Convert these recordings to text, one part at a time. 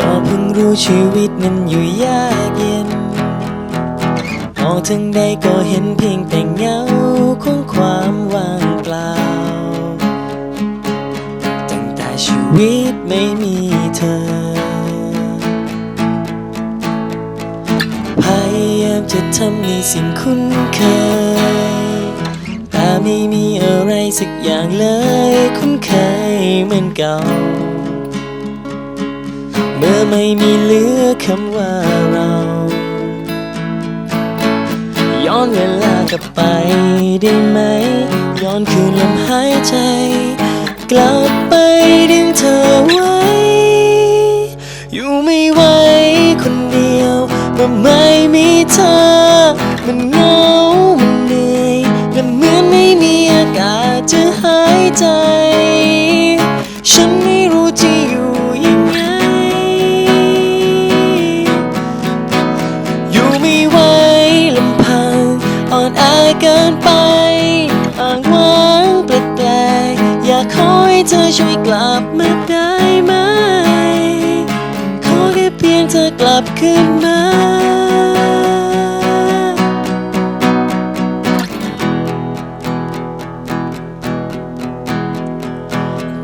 ก็เพิ่งรู้ชีวิตนั้นอยู่ยากเย็นมองถึงใดก็เห็นเพียงแต่เงาของความว่างเปล่า ตั้งแต่ชีวิตไม่มีเธอ พยายามจะทำในสิ่งคุ้นเคย แต่ไม่มีอะไรสักอย่างเลยคุ้นเคยเหมือนเก่า ไม่มีเหลือคำว่าเรา ย้อนเวลากลับไปได้ไหม ย้อนคืนลมหายใจ กลับไปดึงเธอไว้ อยู่ไม่ไหวคนเดียวเมื่อไม่มีเธอ เกินไปอ้างว้างแปลกๆอยากขอให้เธอช่วยกลับมาได้ไหม ขอแค่เพียงเธอกลับคืนมา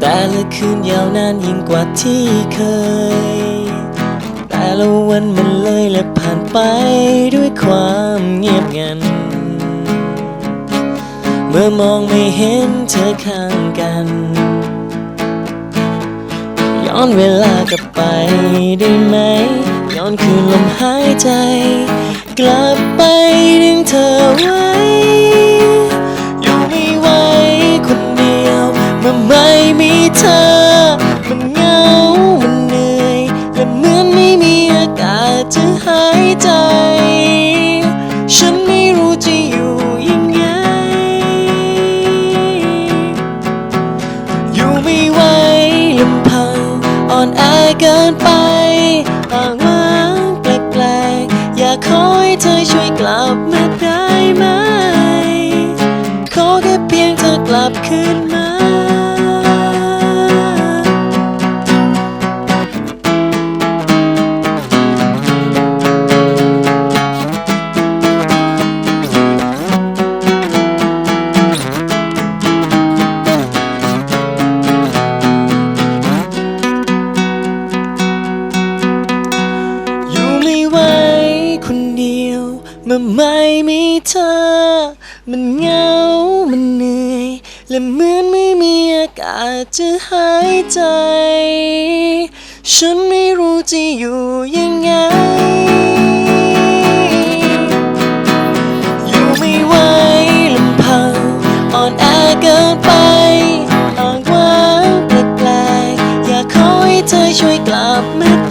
แต่ละคืนยาวนานยิ่งกว่าที่เคย แต่ละวันมันเลยและผ่านไปด้วยความเงียบงัน เมื่อมองไม่เห็นเธอข้างกัน ย้อนเวลากลับไปได้ไหม ย้อนคืนลมหายใจ กลับไปดึงเธอไว้ ลำพัง อ่อนแอเกินไปอ้างว่างแปลกๆ อยากขอให้เธอช่วยกลับมาได้ไหม ขอแค่เพียงเธอกลับคืนมา มื่อไม่มีเธอ มันเหงา มันเหนื่อย และเหมือนไม่มีอากาศจะหายใจ ฉันไม่รู้จะอยู่ยังไง อยู่ไม่ไหวลำพังอ่อนแอเกินไปอ้างว้างแปลกๆอยากขอให้เธอช่วยกลับมา